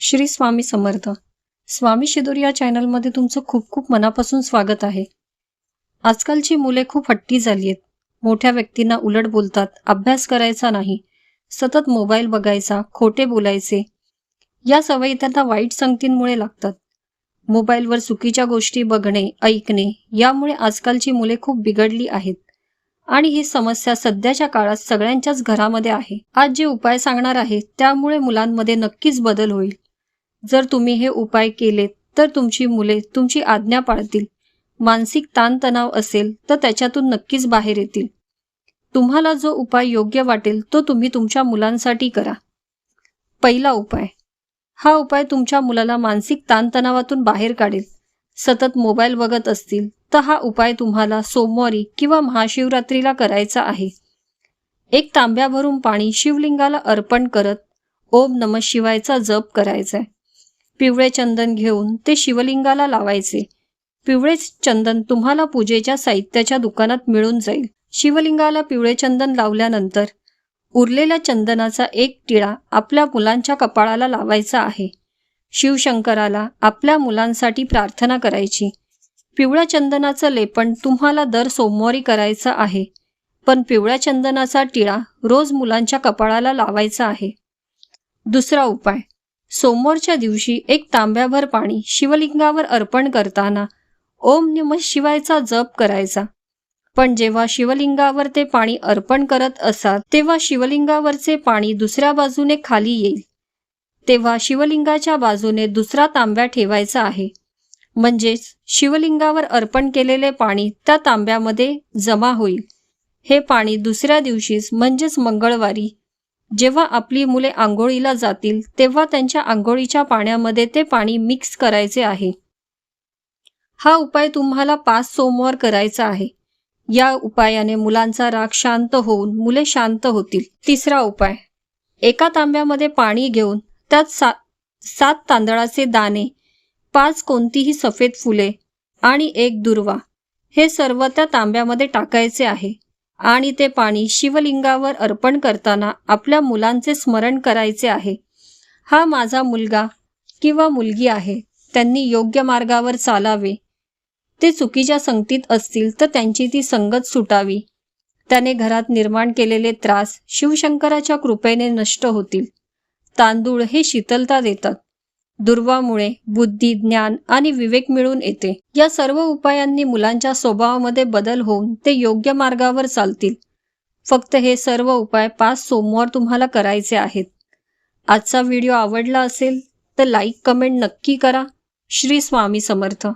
श्री स्वामी समर्थ. स्वामी शिदूर या चॅनलमध्ये तुमचं खूप खूप मनापासून स्वागत आहे. आजकालची मुले खूप हट्टी झाली आहेत मोठ्या व्यक्तींना उलट बोलतात अभ्यास करायचा नाही सतत मोबाईल बघायचा खोटे बोलायचे. या सवयी त्यांना वाईट संगतींमुळे लागतात. मोबाईलवर चुकीच्या गोष्टी बघणे ऐकणे यामुळे आजकालची मुले खूप बिघडली आहेत. आणि ही समस्या सध्याच्या काळात सगळ्यांच्याच घरामध्ये आहे. आज जे उपाय सांगणार आहे त्यामुळे मुलांमध्ये नक्कीच बदल होईल. जर तुम्ही हे उपाय केलेत तर तुमची मुले तुमची आज्ञा पाळतील. मानसिक ताणतणाव असेल तर त्याच्यातून नक्कीच बाहेर येतील. तुम्हाला जो उपाय योग्य वाटेल तो तुम्ही तुमच्या मुलांसाठी करा. पहिला उपाय. हा उपाय तुमच्या मुलाला मानसिक ताणतणावातून बाहेर काढेल. सतत मोबाईल बघत असतील तर हा उपाय तुम्हाला सोमवारी किंवा महाशिवरात्रीला करायचा आहे. एक तांब्या भरून पाणी शिवलिंगाला अर्पण करत ओम नम शिवायचा जप करायचा आहे पिवळे चंदन घेऊन ते शिवलिंगाला लावायचे. पिवळे चंदन तुम्हाला पूजेच्या साहित्याच्या दुकानात मिळून जाईल. शिवलिंगाला पिवळे चंदन लावल्यानंतर उरलेल्या चंदनाचा एक टिळा आपल्या मुलांच्या कपाळाला लावायचा आहे. शिवशंकराला आपल्या मुलांसाठी प्रार्थना करायची. पिवळ्या चंदनाचं लेपन तुम्हाला दर सोमवारी करायचं आहे. पण पिवळ्या चंदनाचा टिळा रोज मुलांच्या कपाळाला लावायचा आहे. दुसरा उपाय. सोमवारच्या दिवशी एक तांब्याभर पाणी शिवलिंगावर अर्पण करताना ओम नम शिवायचा जप करायचा. पण जेव्हा शिवलिंगावर ते पाणी अर्पण करत असाल तेव्हा शिवलिंगावरचे पाणी दुसऱ्या बाजूने खाली येईल. तेव्हा शिवलिंगाच्या बाजूने दुसरा तांब्या ठेवायचा आहे. म्हणजेच शिवलिंगावर अर्पण केलेले पाणी त्या तांब्यामध्ये जमा होईल. हे पाणी दुसऱ्या दिवशीच म्हणजेच मंगळवारी जेव्हा आपली मुले आंघोळीला जातील तेव्हा त्यांच्या आंघोळीच्या पाण्यामध्ये ते पाणी मिक्स करायचे आहे. हा उपाय तुम्हाला पाच सोमवार करायचा आहे. या उपायाने मुलांचा राग शांत होऊन मुले शांत होतील. तिसरा उपाय. एका तांब्यामध्ये पाणी घेऊन त्यात सा सात तांदळाचे दाणे पाच कोणतीही सफेद फुले आणि एक दुर्वा हे सर्व त्या तांब्यामध्ये टाकायचे आहे. आणि ते पाणी शिवलिंगावर अर्पण करताना आपल्या मुलांचे स्मरण करायचे आहे. हा माझा मुलगा किंवा मुलगी आहे. त्यांनी योग्य मार्गावर चालावे. ते चुकीच्या संगतीत असतील तर त्यांची ती संगत सुटावी. त्याने घरात निर्माण केलेले त्रास शिवशंकराच्या कृपेने नष्ट होतील. तांदूळ हे शीतलता देतात. दुर्वामुळे बुद्धी ज्ञान आणि विवेक मिळून येते. या सर्व उपायांनी मुलांच्या स्वभावामध्ये बदल होऊन ते योग्य मार्गावर चालतील. फक्त हे सर्व उपाय पाच सोमवार तुम्हाला करायचे आहेत. आजचा व्हिडिओ आवडला असेल तर लाईक कमेंट नक्की करा. श्री स्वामी समर्थ.